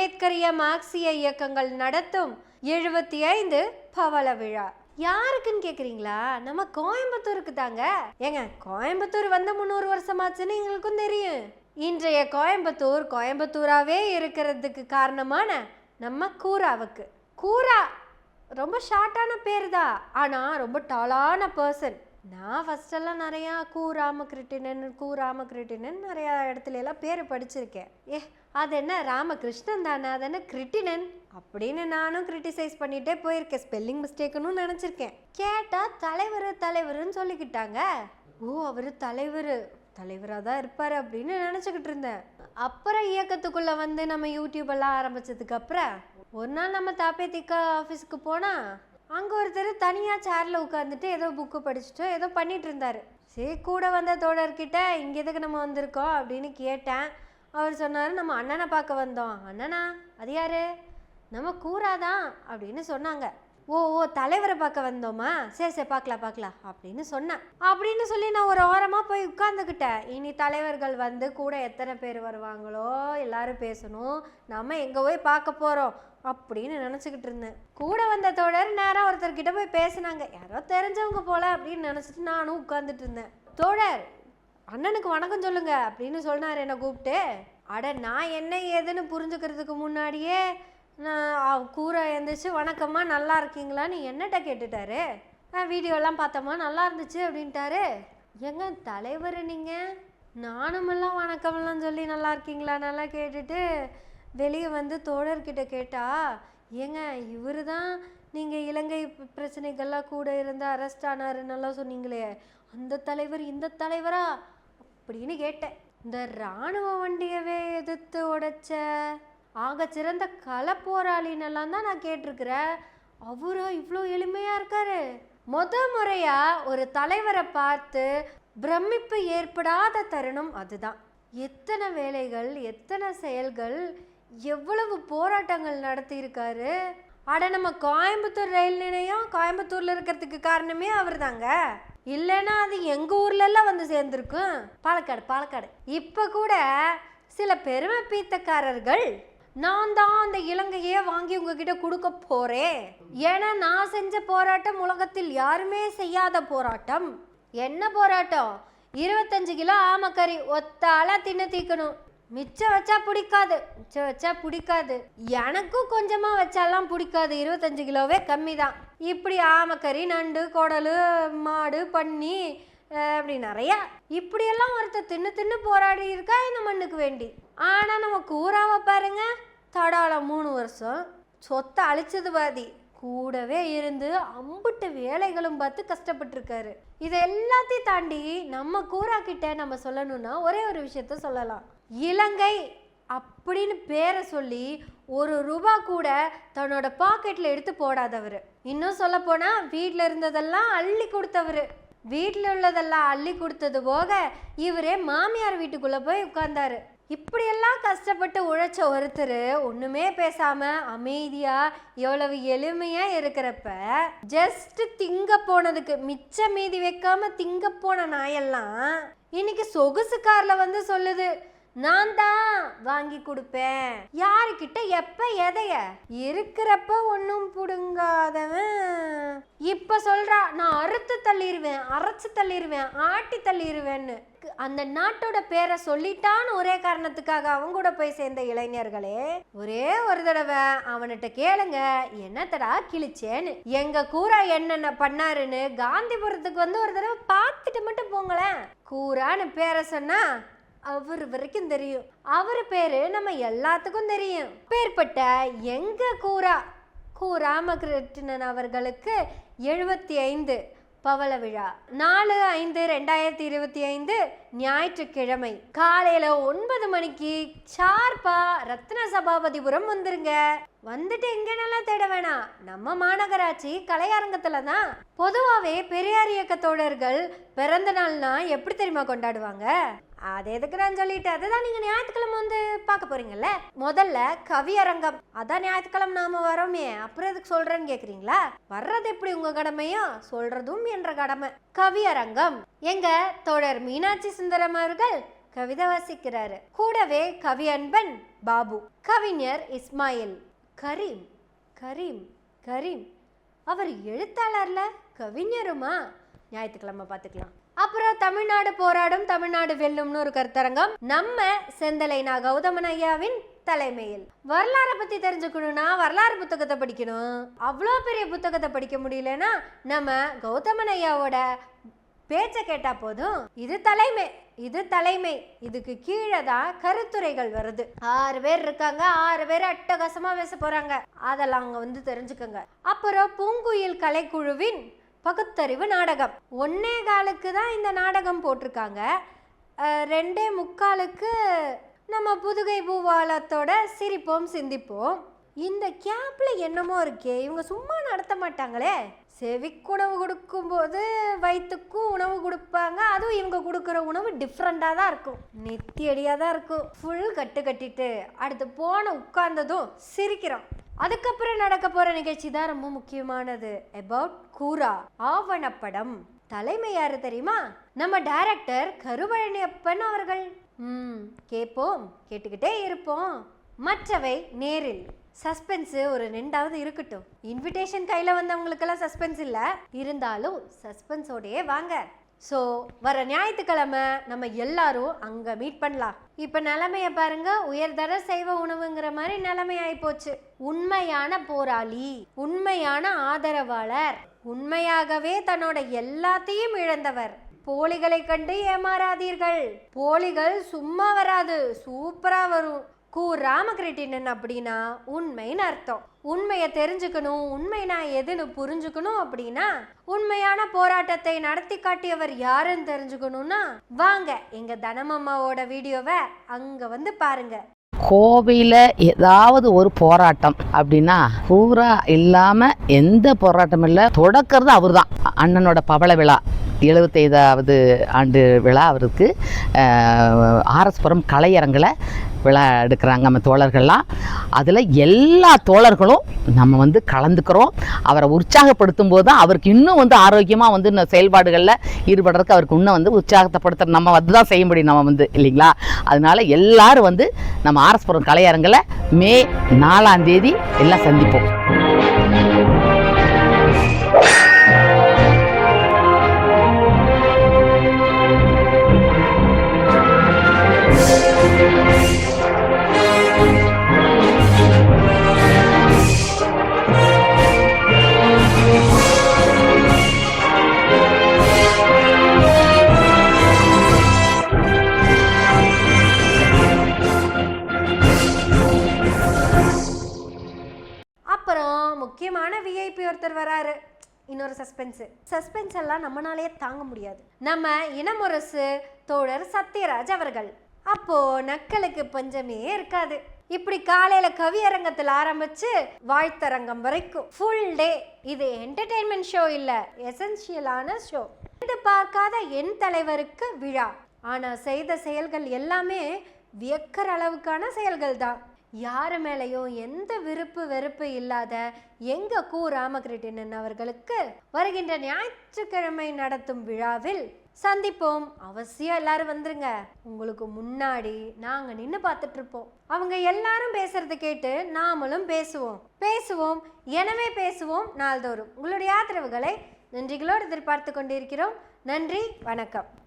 அம்பேத்கரிய மார்க்சிய இயக்கங்கள் நடத்தும் எழுபத்தி ஐந்து பவள விழா. யாருக்குன்னு கேக்குறீங்களா? நம்ம கோயம்புத்தூருக்கு தாங்க. ஏங்க கோயம்புத்தூர் வந்து முந்நூறு வருஷமாச்சுன்னு எங்களுக்கும் தெரியும். இன்றைய கோயம்புத்தூர் கோயம்புத்தூராவே இருக்கிறதுக்கு காரணமான நம்ம கூராவுக்கு. கூரா ரொம்ப ஷார்ட்டான பேர் தான் ஆனால் ரொம்ப டாலான பர்சன் நான் ஃபஸ்ட்டெல்லாம் நிறையா கூ ராமகிருட்டிணன் கூ ராமகிருட்டிணன் நிறையா இடத்துல எல்லாம் பேர் படிச்சிருக்கேன். ஏ அது என்ன ராமகிருஷ்ணன் தானே அது என்ன கிருட்டிணன்? அப்படின்னு நானும் கிரிட்டிசைஸ் பண்ணிட்டே போயிருக்கேன். ஸ்பெல்லிங் மிஸ்டேக்குன்னு நினச்சிருக்கேன். கேட்டால் தலைவர் தலைவர்னு சொல்லிக்கிட்டாங்க. ஓ அவர் தலைவர். தலைவராக தான் இருப்பார் அப்படின்னு நினச்சிக்கிட்டு இருந்தேன். அப்புறம் இயக்கத்துக்குள்ளே வந்து நம்ம யூடியூப் எல்லாம் அப்புறம் ஒரு நாள் நம்ம தாப்பேத்திக்கா ஆஃபீஸுக்கு போனால் அங்கே ஒருத்தர் தனியாக சேரில் உட்காந்துட்டு ஏதோ புக்கு படிச்சுட்டு ஏதோ பண்ணிகிட்டு இருந்தார். சரி கூட வந்த தோழர்கிட்ட இங்கே எதுக்கு நம்ம வந்திருக்கோம்? அப்படின்னு கேட்டேன். அவர் சொன்னார் நம்ம அண்ணனை பார்க்க வந்தோம். அண்ணனா அது யாரு? நம்ம கூறாதான் அப்படின்னு சொன்னாங்க. ஓ ஓ தலைவரை பார்க்க வந்தோமா? சரி சரி பார்க்கலாம் பார்க்கலாம் அப்படின்னு சொன்னேன். அப்படின்னு சொல்லி நான் ஒரு ஓரமாக போய் உட்காந்துக்கிட்டேன் இனி தலைவர்கள் வந்து கூட எத்தனை பேர் வருவாங்களோ எல்லாரும் பேசணும். நம்ம எங்கே போய் பார்க்க போகிறோம் அப்படின்னு நினச்சிக்கிட்டு இருந்தேன். கூட வந்த தோழர் நேராக ஒருத்தர்கிட்ட போய் பேசினாங்க. யாரோ தெரிஞ்சவங்க போல அப்படின்னு நினச்சிட்டு நானும் உட்காந்துட்டு இருந்தேன். தோழர் அண்ணனுக்கு வணக்கம் சொல்லுங்க அப்படின்னு சொன்னார் என்னை கூப்பிட்டு. அட நான் என்ன ஏதுன்னு புரிஞ்சுக்கிறதுக்கு முன்னாடியே நான் கூரை எழுந்திரிச்சு வணக்கம்மா நல்லா இருக்கீங்களான்னு என்னட்ட கேட்டுட்டாரு. ஆ வீடியோலாம் பார்த்தோமா நல்லா இருந்துச்சு அப்படின்ட்டாரு. எங்க தலைவர் நீங்கள் நானுமெல்லாம் வணக்கமெல்லாம் சொல்லி நல்லா இருக்கீங்களா? நல்லா கேட்டுட்டு வெளியே வந்து தோழர்கிட்ட கேட்டா ஏங்க இவர் தான் நீங்கள் இலங்கை பிரச்சனைகள்லாம் கூட இருந்து அரெஸ்ட் ஆனாருன்னெல்லாம் சொன்னீங்களே அந்த தலைவர் இந்த தலைவரா? அப்படின்னு கேட்டேன். இந்த இராணுவ வண்டியவே எதிர்த்து உடைச்ச ஆக சிறந்த கலை போராளினெல்லாம் தான் நான் கேட்டிருக்கிறேன். அவரா இவ்வளோ எளிமையா இருக்காரு. முத முறையா ஒரு தலைவரை பார்த்து பிரமிப்பு ஏற்படாத தருணம் அதுதான். எத்தனை வேலைகள் எத்தனை செயல்கள் எவ்வளவு போராட்டங்கள் நடத்தியிருக்காரு. அட நம்ம கோயம்புத்தூர் ரயில் நிலையம் கோயம்புத்தூர்ல இருக்கிறதுக்கு காரணமே அவர் தாங்க இல்லைன்னா அது எங்க ஊர்ல எல்லாம் வந்து சேர்ந்துருக்கும்? பாலக்காடு பாலக்காடு. இப்ப கூட சில பெருமை பீத்தக்காரர்கள் நான் தான் அந்த இலங்கையே வாங்கி உங்ககிட்ட கொடுக்க போறேன். ஏன்னா நான் செஞ்ச போராட்டம் உலகத்தில் யாருமே செய்யாத போராட்டம். என்ன போராட்டம்? இருபத்தஞ்சு கிலோ ஆமக்கறி ஒத்தால தின்னு தீக்கணும். மிச்சம் வச்சா பிடிக்காது மிச்சம் வச்சா பிடிக்காது. எனக்கும் கொஞ்சமாக வச்சாலாம் பிடிக்காது. இருபத்தஞ்சு கிலோவே கம்மி தான் இப்படி ஆமக்கறி நண்டு குடலு மாடு பன்னி அப்படி நிறையா. இப்படியெல்லாம் ஒருத்தர் தின்னு தின்னு போராடி இருக்கா இந்த மண்ணுக்கு வேண்டி? ஆனால் நம்ம கூறாவை பாருங்க. தடால மூணு வருஷம் சொத்தை அழிச்சது பாதி. கூடவே இருந்து அம்புட்டு வேலைகளும் பார்த்து கஷ்டப்பட்டிருக்காரு. இதை எல்லாத்தையும் தாண்டி நம்ம கூறா கிட்ட நம்ம சொல்லணும்னா ஒரே ஒரு விஷயத்த சொல்லலாம். இலங்கை அப்படின்னு பேரை சொல்லி ஒரு ரூபா கூட தன்னோட பாக்கெட்டில் எடுத்து போடாதவர். இன்னும் சொல்ல வீட்டில் இருந்ததெல்லாம் அள்ளி கொடுத்தவர். வீட்டில் உள்ளதெல்லாம் அள்ளி கொடுத்தது போக இவரே மாமியார் வீட்டுக்குள்ளே போய் உட்கார்ந்தாரு. இப்படியெல்லாம் கஷ்டப்பட்டு உழைச்ச ஒருத்தர் ஒன்றுமே பேசாமல் அமைதியாக எவ்வளவு எளிமையாக இருக்கிறப்ப ஜஸ்ட் திங்க போனதுக்கு மிச்ச மீதி வைக்காமல் திங்க போன நாயெல்லாம் இன்னைக்கு சொகுசு காரில் வந்து சொல்லுது. நான் தான் வாங்கி கொடுப்பேன். யாருக்கிட்ட எப்ப எதைய? இருக்கிறப்ப ஒன்றும் புடுங்காதவன். இப்ப சொல்றா நான் அறுத்து தள்ளிடுவேன் அரைச்சு தள்ளிடுவேன் ஆட்டி தள்ளிடுவேன்னு அந்த நாட்டோட பேரை சொல்லிட்டான்னு ஒரே காரணத்துக்காக அவங்க கூட போய் சேர்ந்த இளைஞர்களே ஒரே ஒரு தடவை அவன்கிட்ட கேளுங்க என்னத்தடா கிழிச்சேன்னு? எங்க கூரா என்னென்ன பண்ணாருன்னு காந்திபுரத்துக்கு வந்து ஒரு தடவை பார்த்துட்டு மட்டும் போங்களேன். கூரான்னு பேரை சொன்னா அவர் வரைக்கும் தெரியும். அவர் பேரு நம்ம எல்லாத்துக்கும் தெரியும். பேர்பட்ட எங்க கூரா கு ராமகிருஷ்ணன் அவர்களுக்கு எழுபத்தி ஐந்து பவள விழா. நாலு ஐந்து ரெண்டாயிரத்தி இருபத்தி ஐந்து ஞாயிற்றுக்கிழமை. காலையில ஒன்பது மணிக்கு ஷார்ப்பா ரத்ன சபாபதிபுரம் வந்துருங்க. வந்துட்டு எங்கனெல்லாம் தேட வேணாம் நம்ம மாநகராட்சி கலையரங்கத்துல தான். பொதுவாகவே பெரியார் இயக்க தோழர்கள் பிறந்த நாள்னா எப்படி தெரியுமா கொண்டாடுவாங்க? அது எதுக்குறான்னு சொல்லிட்டு அதுதான் நீங்க ஞாயிற்றுக்கிழமை வந்து பார்க்க போறீங்கல்ல? முதல்ல கவியரங்கம் அதான் ஞாயிற்றுக்கிழமை நாம வரோமே. அப்புறம் எதுக்கு சொல்றேன்னு கேக்குறீங்களா? வர்றது எப்படி உங்க கடமையோ? சொல்றதும் என்ற கடமை. கவியரங்கம் எங்க தோழர் மீனாட்சி சுந்தரம் அவர்கள் கவிதை வாசிக்கிறாரு. கூடவே கவி அன்பன் பாபு. கவிஞர் இஸ்மாயில். கரீம் கரீம் கரீம். அவர் எழுத்தாளர்ல கவிஞருமா? ஞாயிற்றுக்கிழமை பார்த்துக்கலாம். அப்புறம் தமிழ்நாடு போராடும் தமிழ்நாடு வெல்லும்னு ஒரு கருத்தரங்கம் நம்ம செந்தலைனா கௌதமன் ஐயாவின் தலைமையில். வரலாறை பத்தி தெரிஞ்சுக்கணும்னா வரலாறு புத்தகத்தை படிக்கணும். அவ்வளோ பெரிய புத்தகத்தை படிக்க முடியலன்னா நம்ம கௌதமன் ஐயாவோட பேச்சை கேட்டா போதும். இது தலைமை இது தலைமை. இதுக்கு கீழே தான் கருத்துரைகள் வருது. ஆறு பேர் இருக்காங்க ஆறு பேர் அட்டகாசமா பேச போறாங்க. அதெல்லாம் அவங்க வந்து தெரிஞ்சுக்கோங்க. அப்புறம் பூங்குயில் கலைக்குழுவின் பகுத்தறிவு நாடகம். ஒன்னே காலுக்கு தான் இந்த நாடகம் போட்டிருக்காங்க. ரெண்டே முக்காலுக்கு நம்ம புதுகை பூவாலத்தோட சிரிப்போம் சிந்திப்போம். இந்த கேப்பில் என்னமோ இருக்கே இவங்க சும்மா நடத்த மாட்டாங்களே. செவிக்கு உணவு கொடுக்கும்போது வயிற்றுக்கும் உணவு கொடுப்பாங்க. அதுவும் இவங்க கொடுக்குற உணவு டிஃப்ரெண்ட்டாக தான் இருக்கும். நெத்தியடியாக தான் இருக்கும். ஃபுல் கட்டு கட்டிட்டு அடுத்து போன உட்கார்ந்ததும் சிரிக்கிறோம். அதுக்கப்புறம் நடக்க போகிற நிகழ்ச்சி தான் ரொம்ப முக்கியமானது. அபவுட் கூரா ஆவணப்படம். தலைமை யாரு தெரியுமா? நம்ம டைரக்டர் கருவழனியப்பன் அவர்கள். ம் கேட்போம் கேட்டுக்கிட்டே இருப்போம். மற்றவை நேரில். சஸ்பென்ஸு ஒரு ரெண்டாவது இருக்கட்டும். இன்விடேஷன் கையில் வந்தவங்களுக்கெல்லாம் சஸ்பென்ஸ் இல்லை. இருந்தாலும் சஸ்பென்ஸோடயே வாங்க. ஸோ வர ஞாயிற்றுக்கிழமை நம்ம எல்லாரும் அங்கே மீட் பண்ணலாம். இப்போ நிலமையை பாருங்க உயர்தர சைவ உணவுங்கிற மாதிரி நிலைமையாகி போச்சு. உண்மையான போராளி உண்மையான ஆதரவாளர் உண்மையாகவே தன்னோட எல்லாத்தையும் இழந்தவர். போலிகளை கண்டு ஏமாறாதீர்கள். போலிகள் சும்மா வராது சூப்பரா வரும். கு ராமகிருட்டிணன் அப்படின்னா உண்மைன்னு அர்த்தம். உண்மையை தெரிஞ்சுக்கணும் உண்மைனா எதுன்னு புரிஞ்சுக்கணும் அப்படின்னா உண்மையான போராட்டத்தை நடத்தி காட்டியவர் யாருன்னு தெரிஞ்சுக்கணும்னா வாங்க எங்க தனமம்மாவோட வீடியோவை அங்க வந்து பாருங்க. கோவையில் ஏதாவது ஒரு போராட்டம் அப்படின்னா பூரா இல்லாமல் எந்த போராட்டம் இல்லை தொடக்கிறது அவர் தான் அண்ணனோட பவள விழா. எழுபத்தைந்தாவது ஆண்டு விழா அவருக்கு ஆர்எஸ்புரம் கலையரங்கில் விழா எடுக்கிறாங்க நம்ம தோழர்கள்லாம். அதில் எல்லா தோழர்களும் நம்ம வந்து கலந்துக்கிறோம். அவரை உற்சாகப்படுத்தும் போது தான் அவருக்கு இன்னும் வந்து ஆரோக்கியமாக வந்து இந்த செயல்பாடுகளில் ஈடுபடுறதுக்கு அவருக்கு இன்னும் வந்து உற்சாகத்தைப்படுத்துகிற நம்ம வந்து தான் செய்ய முடியும் நம்ம வந்து இல்லைங்களா? அதனால எல்லாரும் வந்து நம்ம ஆர்எஸ்புரம் கலையரங்கில் மே நாலாம் தேதி எல்லாம் சந்திப்போம். இன்னொரு சஸ்பென்ஸு சஸ்பென்ஸ் எல்லாம் நம்மனாலேயே தாங்க முடியாது. நம்ம இனமுரசு தோழர் சத்யராஜ் அவர்கள். அப்போ நக்கலுக்கு பஞ்சமே இருக்காது. இப்படி காலையில கவியரங்கத்தில் ஆரம்பிச்சு வாழ்த்தரங்கம் வரைக்கும். ஃபுல் டே இது என்டர்டெயின்மெண்ட் ஷோ இல்ல. எசென்ஷியலான ஷோ இது பார்க்காத என் தலைவருக்கு விழா. ஆனா செய்த செயல்கள் எல்லாமே வியக்கிற அளவுக்கான செயல்கள் தான். யார் மேலேயும் எந்த விருப்பு வெறுப்பு இல்லாத எங்க கு. ராமகிருட்டிணன் அவர்களுக்கு வருகின்ற ஞாயிற்றுக்கிழமை நடத்தும் விழாவில் சந்திப்போம். அவசியம் எல்லாரும் வந்துருங்க. உங்களுக்கு முன்னாடி நாங்க நின்று பார்த்துட்டு இருப்போம் அவங்க எல்லாரும் பேசுறத கேட்டு நாமளும் பேசுவோம். பேசுவோம். எனவே பேசுவோம் நாள்தோறும். உங்களுடைய ஆதரவுகளை நன்றிகளோடு எதிர்பார்த்து கொண்டிருக்கிறோம். நன்றி. வணக்கம்.